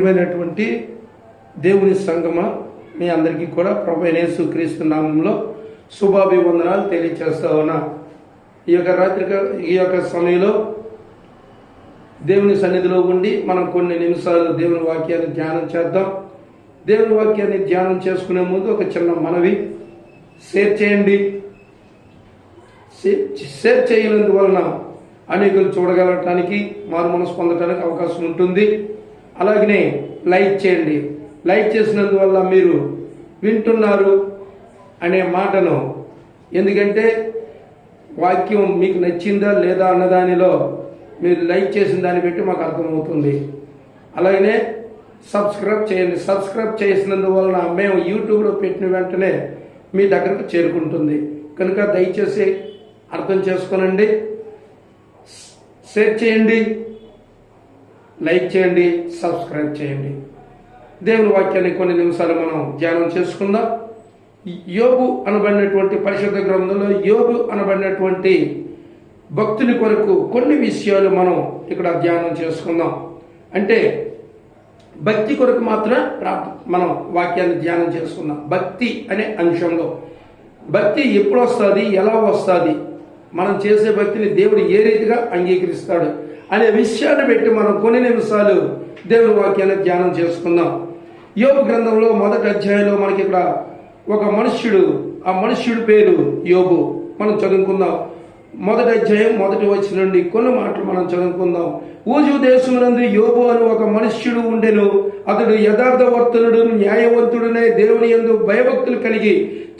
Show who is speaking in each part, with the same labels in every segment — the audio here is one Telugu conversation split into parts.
Speaker 1: ప్రియమైనటువంటి దేవుని సంగమ మీ అందరికీ కూడా ప్రభు క్రీస్తు నామంలో శుభాభివందనాలు తెలియచేస్తా ఉన్నా. ఈ యొక్క రాత్రి ఈ యొక్క సమయంలో దేవుని సన్నిధిలో ఉండి మనం కొన్ని నిమిషాలు దేవుని వాక్యాన్ని ధ్యానం చేద్దాం. దేవుని వాక్యాన్ని ధ్యానం చేసుకునే ముందు ఒక చిన్న మనవి. షేర్ చేయండి. షేర్ చేయనందువలన అనేకులు చూడగలటానికి మారు మనసు పొందటానికి అవకాశం ఉంటుంది. అలాగనే లైక్ చేయండి. లైక్ చేసినందువల్ల మీరు వింటున్నారు అనే మాటను. ఎందుకంటే వాక్యం మీకు నచ్చిందా లేదా అన్నదానిలో మీరు లైక్ చేసిన దాన్ని బట్టి మాకు అర్థమవుతుంది. అలాగనే సబ్స్క్రైబ్ చేయండి. సబ్స్క్రైబ్ చేసినందువలన మేము యూట్యూబ్లో పెట్టిన వెంటనే మీ దగ్గరకు చేరుకుంటుంది. కనుక దయచేసి అర్థం చేసుకోనండి. షేర్ చేయండి. లైక్ చేయండి సబ్స్క్రైబ్ చేయండి. దేవుని వాక్యాన్ని కొన్ని నిమిషాలు మనం ధ్యానం చేసుకుందాం. యోగు అనబడినటువంటి పరిశుద్ధ గ్రంథంలో యోగు అనబడినటువంటి భక్తుని కొరకు కొన్ని విషయాలు మనం ఇక్కడ ధ్యానం చేసుకుందాం. అంటే భక్తి కొరకు మాత్రమే మనం వాక్యాన్ని ధ్యానం చేసుకుందాం. భక్తి అనే అంశంలో. భక్తి ఎప్పుడు వస్తుంది ఎలా వస్తుంది? మనం చేసే భక్తిని దేవుడు ఏ రీతిగా అంగీకరిస్తాడు? అనే విషయాన్ని పెట్టి మనం కొన్ని నిమిషాలు దేవుని వాక్యాన్ని ధ్యానం చేసుకుందాం. యోగు గ్రంథంలో మొదటి అధ్యాయంలో మనకి ఇక్కడ ఒక మనుష్యుడు ఆ మనుష్యుడి పేరు యోగు మనం చదువుకుందాం. మొదటి అధ్యాయం మొదటి వచ్చి నుండి కొన్ని మాటలు మనం చదువుకుందాం. ఊజు దేశమునందు యోబు అని ఒక మనుష్యుడు ఉండెను. అతడు యథార్థవర్తనుడు న్యాయవంతుడునే దేవుని యందు భయభక్తులు కలిగి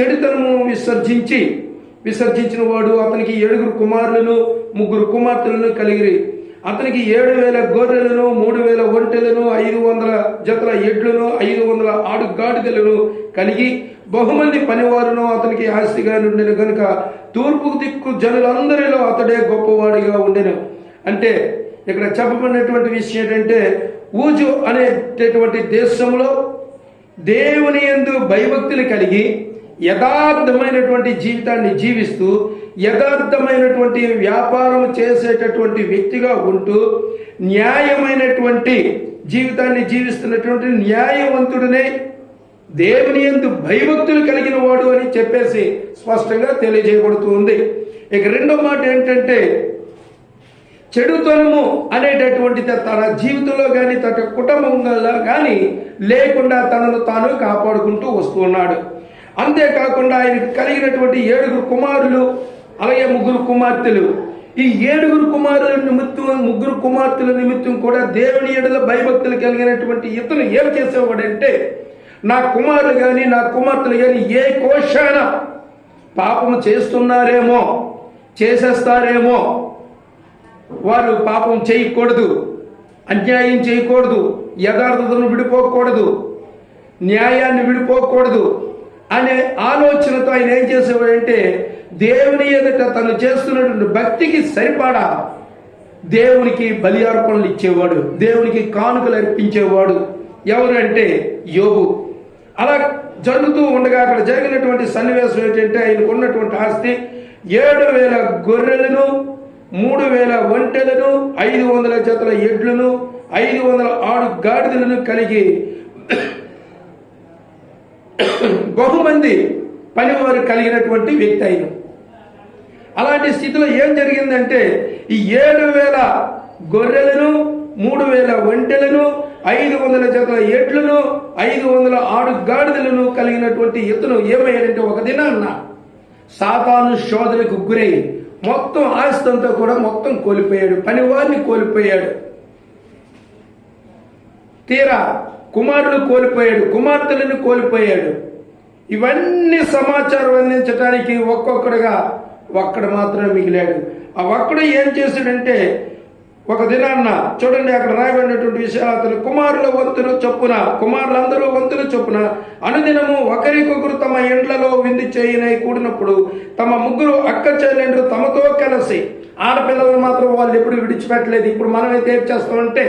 Speaker 1: చెడుతనము విసర్జించి విసర్జించిన వాడు అతనికి ఏడుగురు కుమారులను ముగ్గురు కుమార్తెలను కలిగి అతనికి ఏడు వేల గొర్రెలను మూడు వేల ఒంటెలను ఐదు వందల జతల ఎడ్లను ఐదు వందల ఆడు గాడిదలను కలిగి బహుమంది పనివారును అతనికి ఆస్తిగా ఉండేను కనుక తూర్పు దిక్కు జనులందరిలో అతడే గొప్పవాడిగా ఉండెను. అంటే ఇక్కడ చెప్పబడినటువంటి విషయం ఏంటంటే ఊజు అనేటటువంటి దేశంలో దేవుని యందు భయభక్తులు కలిగి యథార్థమైనటువంటి జీవితాన్ని జీవిస్తూ యథార్థమైనటువంటి వ్యాపారం చేసేటటువంటి వ్యక్తిగా ఉంటూ న్యాయమైనటువంటి జీవితాన్ని జీవిస్తున్నటువంటి న్యాయవంతుడినే దేవుని ఎందు భయభక్తులు కలిగిన వాడు అని చెప్పేసి స్పష్టంగా తెలియజేయబడుతుంది ఇక రెండో మాట ఏంటంటే చెడుతనము అనేటటువంటిది తన జీవితంలో కానీ తన కుటుంబంలో కానీ లేకుండా తనను తాను కాపాడుకుంటూ వస్తున్నాడు అంతేకాకుండా ఆయనకు కలిగినటువంటి ఏడుగురు కుమారులు అలాగే ముగ్గురు కుమార్తెలు. ఈ ఏడుగురు కుమారుల నిమిత్తం ముగ్గురు కుమార్తెల నిమిత్తం కూడా దేవుని ఏడల భయభక్తులు కలిగినటువంటి ఇతను ఏం చేసేవాడంటే నా కుమారులు కానీ నా కుమార్తెలు కానీ ఏ కోశాన పాపము చేస్తున్నారేమో చేసేస్తారేమో వారు పాపం చేయకూడదు అన్యాయం చేయకూడదు యథార్థతను విడిపోకూడదు న్యాయాన్ని విడిపోకూడదు అనే ఆలోచనతో ఆయన ఏం చేసేవాడంటే దేవుని ఎదుట తను చేస్తున్నటువంటి భక్తికి సరిపడా దేవునికి బలి అర్పణలు ఇచ్చేవాడు దేవునికి కానుకలు అర్పించేవాడు ఎవరంటే యోగు అలా జరుగుతూ ఉండగా అక్కడ జరిగినటువంటి సన్నివేశం ఏంటంటే ఆయనకు ఉన్నటువంటి ఆస్తి ఏడు వేల గొర్రెలను మూడు వేల ఒంటెలను ఐదు వందల జతల ఎడ్లను ఐదు వందల ఆరు గాడిదలను కలిగి బహుమంది పనివారు కలిగినటువంటి వ్యక్తి అయిన అలాంటి స్థితిలో ఏం జరిగిందంటే ఈ ఏడు వేల గొర్రెలను మూడు వేల ఒంటెలను ఐదు వందల జతల ఎడ్లను ఐదు వందల ఆరు గాడిదలను కలిగినటువంటి ఇతను ఏమయ్యాడంటే ఒక దినాన్న సాతాను శోధనకు గురై మొత్తం ఆస్తంతో కూడా మొత్తం కోల్పోయాడు. పనివారిని కోల్పోయాడు. తీరా కుమారుడు కోల్పోయాడు కుమార్తెలను కోల్పోయాడు. ఇవన్నీ సమాచారం అందించడానికి ఒక్కొక్కడుగా ఒక్కడు మాత్రమే మిగిలాడు. ఆ ఒక్కడు ఏం చేశాడంటే ఒక దినాన్న చూడండి అక్కడ రాయబడినటువంటి విషయాలు అతను కుమారుల వంతులు చొప్పున కుమారులందరూ వంతులు చొప్పున అనుదినము ఒకరికొకరు తమ ఇండ్లలో విందు చేయనై కూడినప్పుడు తమ ముగ్గురు అక్క చెల్లెండ్రు తమతో కలిసి ఆడపిల్లలను మాత్రం వాళ్ళు ఎప్పుడు విడిచిపెట్టలేదు. ఇప్పుడు మనం అయితే ఏం చేస్తామంటే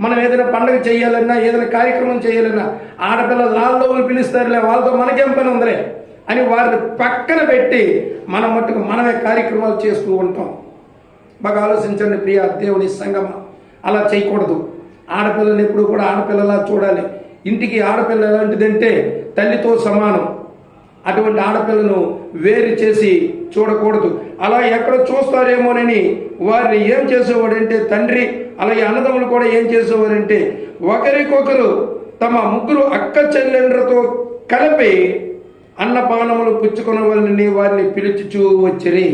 Speaker 1: మనం ఏదైనా పండుగ చేయాలన్నా ఏదైనా కార్యక్రమం చేయాలన్నా ఆడపిల్లలు నాలుగు పిలుస్తారులే వాళ్ళతో మనకేం పని ఉందిలే? అని వారిని పక్కన పెట్టి మనం మట్టుకు మనమే కార్యక్రమాలు చేస్తూ ఉంటాం. బాగా ఆలోచించండి ప్రియ దేవుని సంగమ. అలా చేయకూడదు. ఆడపిల్లని ఎప్పుడు కూడా ఆడపిల్లలా చూడాలి. ఇంటికి ఆడపిల్ల ఎలాంటిదంటే తల్లితో సమానం. అటువంటి ఆడపిల్లను వేరు చేసి చూడకూడదు. అలా ఎక్కడ చూస్తారేమోనని వారిని ఏం చేసేవాడంటే తండ్రి అలాగే అన్నదమ్ములు కూడా ఏం చేసేవారంటే ఒకరికొకరు తమ ముగ్గురు అక్క చెల్లెండ్రతో కలిపి అన్నపానములు పుచ్చుకున్న వాళ్ళని వారిని పిలుచుచూ వచ్చిరి.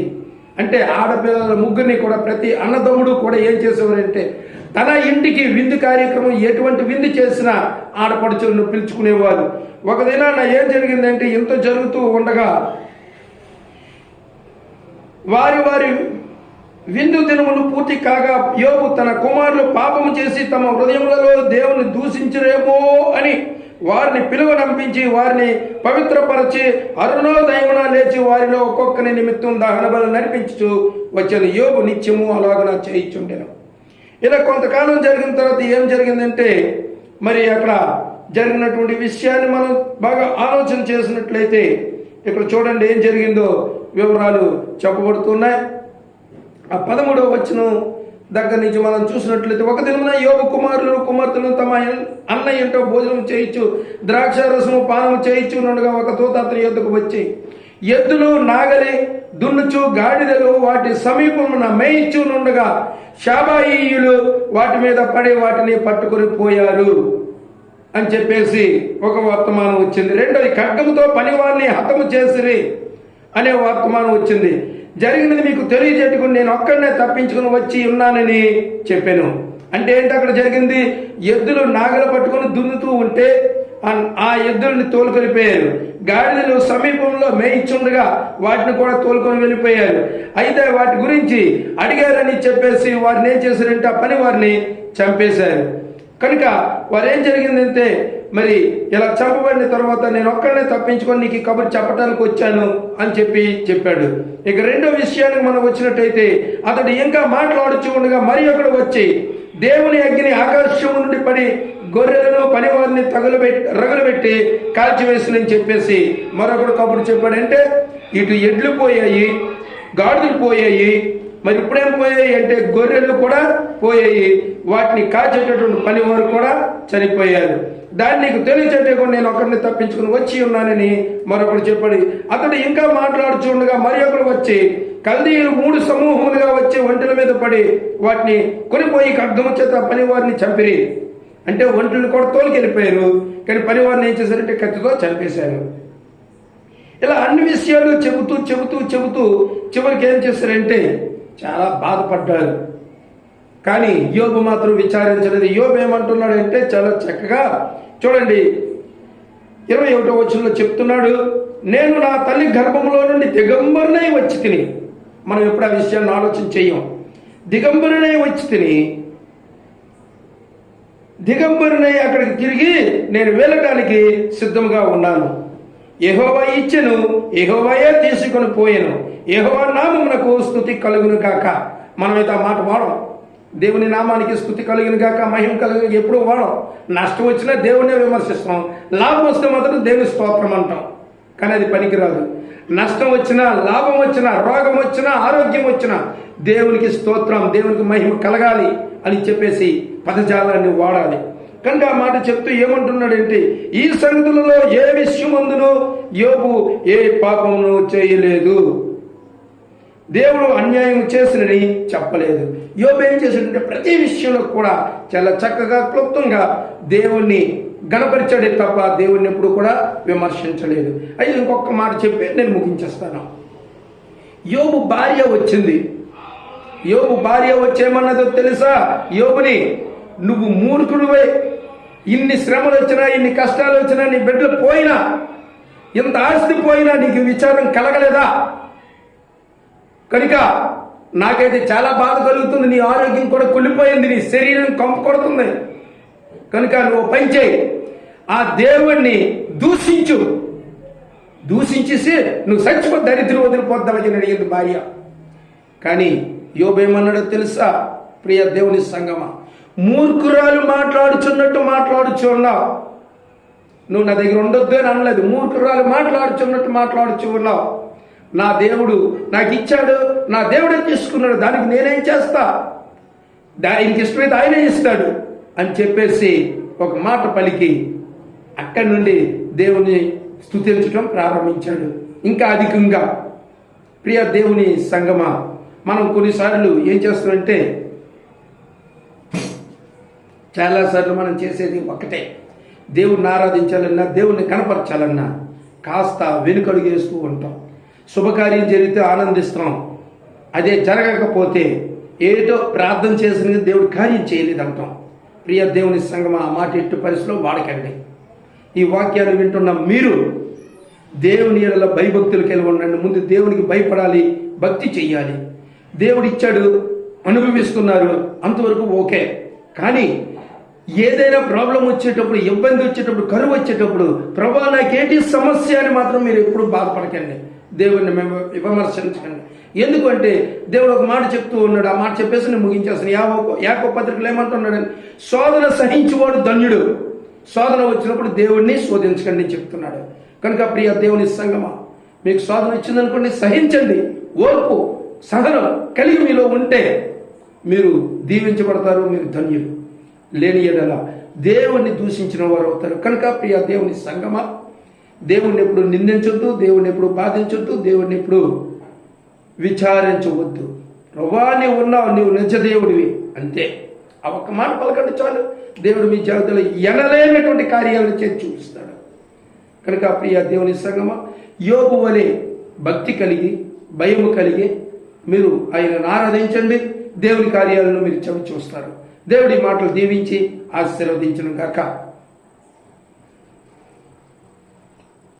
Speaker 1: అంటే ఆడపిల్లల ముగ్గురిని కూడా ప్రతి అన్నదమ్ముడు కూడా ఏం చేసేవారంటే తన ఇంటికి విందు కార్యక్రమం ఎటువంటి విందు చేసినా ఆడపడుచులను పిలుచుకునేవారు. ఒక దినాన ఏం జరిగిందంటే ఇంత జరుగుతూ ఉండగా వారి వారి విందు దినములు పూర్తి కాగా యోగు తన కుమారులు పాపము చేసి తమ హృదయములలో దేవుని దూషించరేమో అని వారిని పిలువనంపించి వారిని పవిత్రపరచి అరుణోదయమున లేచి వారిలో ఒక్కొక్కని నిమిత్తం దహన బలు నడిపించుచు వచ్చిన. యోగు నిత్యము అలాగన చేయించుండెను. ఇలా కొంతకాలం జరిగిన తర్వాత ఏం జరిగిందంటే మరి అక్కడ జరిగినటువంటి విషయాన్ని మనం బాగా ఆలోచన చేసినట్లయితే ఇక్కడ చూడండి ఏం జరిగిందో వివరాలు చెప్పబడుతున్నాయి. ఆ పదమూడవ వచ్చిన దగ్గర నుంచి మనం చూసినట్లయితే ఒక దినమున యోగ కుమారులు కుమార్తెలు తమ అన్న ఏంటో భోజనం చేయొచ్చు ద్రాక్ష రసము పానము చేయొచ్చు నుండగా ఒక తోత అతని యొద్దకు వచ్చి ఎద్దులు నాగలి దున్నుచు గాడిదలు వాటి సమీపమున మేయించు నుండగా శాబాయియులు వాటి మీద పడి వాటిని పట్టుకొని పోయారు అని చెప్పేసి ఒక వర్తమానం వచ్చింది. రెండోది ఖడ్గముతో పనివారిని హతము చేసిరి అనే వర్తమానం వచ్చింది. జరిగినది మీకు తెలియజేట్టుకుని నేను ఒక్కడనే తప్పించుకుని వచ్చి ఉన్నానని చెప్పాను. అంటే ఏంటి అక్కడ జరిగింది? ఎద్దులు నాగలు పట్టుకొని దున్నుతూ ఉంటే ఆ- ఆ ఎద్దుల్ని తోలుకొనిపోయారు. గాడిదలు సమీపంలో మేయిచుండగా వాటిని కూడా తోలుకొని వెళ్ళిపోయారు. అయితే వాటి గురించి అడిగారని చెప్పేసి వారిని ఏం చేశారంటే ఆ పని వారిని చంపేశారు. కనుక వారేం జరిగిందంటే మరి ఇలా చంపబడిన తర్వాత నేను ఒక్కడనే తప్పించుకొని నీకు కబురు చెప్పడానికి వచ్చాను అని చెప్పి చెప్పాడు. ఇక రెండో విషయానికి మనం వచ్చినట్టయితే అతడు ఇంకా మాట్లాడుచు ఉండగా మరి ఒకడు వచ్చి దేవుని అగ్ని ఆకాశం నుండి పడి గొర్రెలను పనివారిని తగులబెట్టి రగులబెట్టి కాల్చివేసినని చెప్పేసి మరొకడు కబురు చెప్పాడంటే ఇటు ఎడ్లు పోయాయి గాడిదలు పోయాయి మరి ఇప్పుడేం పోయాయి అంటే గొర్రెలు కూడా పోయాయి. వాటిని కాచేటటువంటి పని వారు కూడా చనిపోయారు. దాన్ని నీకు కూడా నేను ఒకరిని తప్పించుకుని వచ్చి ఉన్నానని మరొకడు చెప్పాడు. అతడు ఇంకా మాట్లాడుచుండగా మరి ఒకడు వచ్చి కల్దీయులు మూడు సమూహములుగా వచ్చి ఒంటెల మీద పడి వాటిని కొనిపోయి ఖడ్గము చేత పని వారిని చంపిరి. అంటే ఒంటెలను కూడా తోలుకెళ్ళిపోయారు. కానీ పని వారిని ఏం చేశారంటే కత్తితో చంపేశారు. ఇలా అన్ని విషయాలు చెబుతూ చెబుతూ చెబుతూ చివరికి ఏం చేశారంటే చాలా బాధపడ్డాడు కానీ యోబు మాత్రం విచారించలేదు. యోబు ఏమంటున్నాడంటే చాలా చక్కగా చూడండి ఇరవై ఒకటో వచనంలో చెప్తున్నాడు నేను నా తల్లి గర్భంలో నుండి దిగంబరునై వచ్చి తిని మనం ఎప్పుడు ఆ విషయాన్ని ఆలోచన చెయ్యం దిగంబరునై వచ్చి తిని దిగంబరునై అక్కడికి తిరిగి నేను వెళ్ళటానికి సిద్ధంగా ఉన్నాను. యెహోవా ఇచ్చెను యెహోవాయే తీసుకొని పోయాను. ఏహోవా నామమునకు స్థుతి కలుగును కాక మనమైతే ఆ మాట వాడం దేవుని నామానికి స్థుతి కలిగిన కాక మహిమ కలిగిన ఎప్పుడు వాడం నష్టం వచ్చినా దేవుడినే విమర్శిస్తాం లాభం వస్తే మాత్రం దేవుని స్తోత్రం అంటాం కానీ అది పనికిరాదు. నష్టం వచ్చినా లాభం వచ్చినా రోగం వచ్చినా ఆరోగ్యం వచ్చినా దేవునికి స్తోత్రం దేవునికి మహిమ కలగాలి అని చెప్పేసి పదజాలాన్ని వాడాలి. కనుక ఆ మాట చెప్తూ ఏమంటున్నాడంటే ఈ సంగతులలో ఏ విషయం అందునో యోగు ఏ పాపమును చేయలేదు. దేవుడు అన్యాయం చేసినని చెప్పలేదు. యోబు ఏం చేశాడంటే ప్రతి విషయంలో కూడా చాలా చక్కగా క్లుప్తంగా దేవుణ్ణి గణపరిచాడే తప్ప దేవుణ్ణి ఎప్పుడు కూడా విమర్శించలేదు. అయితే ఇంకొక మాట చెప్పి నేను ముగించేస్తాను. యోబు భార్య వచ్చింది. యోబు భార్య వచ్చేమన్నదో తెలుసా? యోబుని నువ్వు మూర్ఖుడివే. ఇన్ని శ్రమలు వచ్చినా ఇన్ని కష్టాలు వచ్చినా నీ బిడ్డలు పోయినా ఇంత ఆస్తి పోయినా నీకు విచారం కలగలేదా? కనుక నాకైతే చాలా బాధ కలుగుతుంది. నీ ఆరోగ్యం కూడా కుళ్ళిపోయింది. నీ శరీరం కంపు కొడుతుంది. కనుక నువ్వు పని చేయి. ఆ దేవుణ్ణి దూషించు. దూషించేసి నువ్వు చచ్చిపో దరిద్రం వదిలిపోద్దామని అడిగింది భార్య. కానీ యోబేమన్నాడో తెలుసా? ప్రియ దేవుని సంగమ మూర్ఖురాలు మాట్లాడుచున్నట్టు మాట్లాడుచున్నావు నువ్వు నా దగ్గర ఉండొద్దు అని అనలేదు. మూర్ఖురాలు మాట్లాడుచున్నట్టు మాట్లాడుచు ఉన్నావు నా దేవుడు నాకు ఇచ్చాడు నా దేవుడే తీసుకున్నాడు దానికి నేనేం చేస్తా? దా- ఆయనకి ఇష్టమైతే ఆయనే ఇస్తాడు అని చెప్పేసి ఒక మాట పలికి అక్కడి నుండి దేవుని స్థుతించడం ప్రారంభించాడు. ఇంకా అధికంగా. ప్రియ దేవుని సంగమ మనం కొన్నిసార్లు ఏం చేస్తామంటే చాలాసార్లు మనం చేసేది ఒకటే దేవుణ్ణి ఆరాధించాలన్నా దేవుణ్ణి కనపరచాలన్నా కాస్త వెనుకడుగేస్తూ ఉంటాం. శుభకార్యం జరిగితే ఆనందిస్తాం అదే జరగకపోతే ఏదో ప్రార్థన చేసిన దేవుడు కార్యం చేయలేదంటాం ప్రియ దేవుని సంగమ ఆ మాట ఎట్టు పరిస్థితిలో వాడకండి. ఈ వాక్యాలు వింటున్న మీరు దేవుని ఎడల భయభక్తులకు వెళ్ళి ఉండండి. ముందు దేవునికి భయపడాలి భక్తి చెయ్యాలి. దేవుడు ఇచ్చాడు అనుభవిస్తున్నారు అంతవరకు ఓకే. కానీ ఏదైనా ప్రాబ్లం వచ్చేటప్పుడు ఇబ్బంది వచ్చేటప్పుడు కరువు వచ్చేటప్పుడు ప్రభా నాకేంటి సమస్య అని మాత్రం మీరు ఎప్పుడు బాధపడకండి. దేవుడిని మేము విమర్శించకండి. ఎందుకంటే దేవుడు ఒక మాట చెప్తూ ఉన్నాడు. ఆ మాట చెప్పేసి నేను ముగించేస్తాను యాకో యాకో పత్రికలు ఏమంటున్నాడని శోధన సహించువాడు ధన్యుడు. శోధన వచ్చినప్పుడు దేవుడిని శోధించకండి చెప్తున్నాడు. కనుక ప్రియ దేవుని సంగమ మీకు శోధన ఇచ్చిందనుకోండి సహించండి. ఓర్పు సహనం కలిగి మీలో ఉంటే మీరు దీవించబడతారు మీరు ధన్యులు. లేని ఎడల దేవుణ్ణి దూషించిన వారు అవుతారు. కనుక ప్రియ దేవుని సంగమ దేవుణ్ణి ఎప్పుడు నిందించొద్దు దేవుణ్ణి ఎప్పుడు బాధించొద్దు దేవుణ్ణి ఎప్పుడు విచారించవద్దు. ప్రభా నీవు ఉన్నావు నీవు నిజ దేవుడివి. అంతే. ఆ ఒక్క మాట పలకండి చాలు. దేవుడు మీ జీవితంలో ఎనలేనటువంటి కార్యాలను చేసి చూపిస్తాడు. కనుక ప్రియ దేవుని సంగమ యోగు వలె భక్తి కలిగి భయము కలిగి మీరు ఆయనను ఆరాధించండి. దేవుని కార్యాలను మీరు చవి చూస్తారు దేవుడి మాటలు దీవించి ఆశీర్వదించను కాక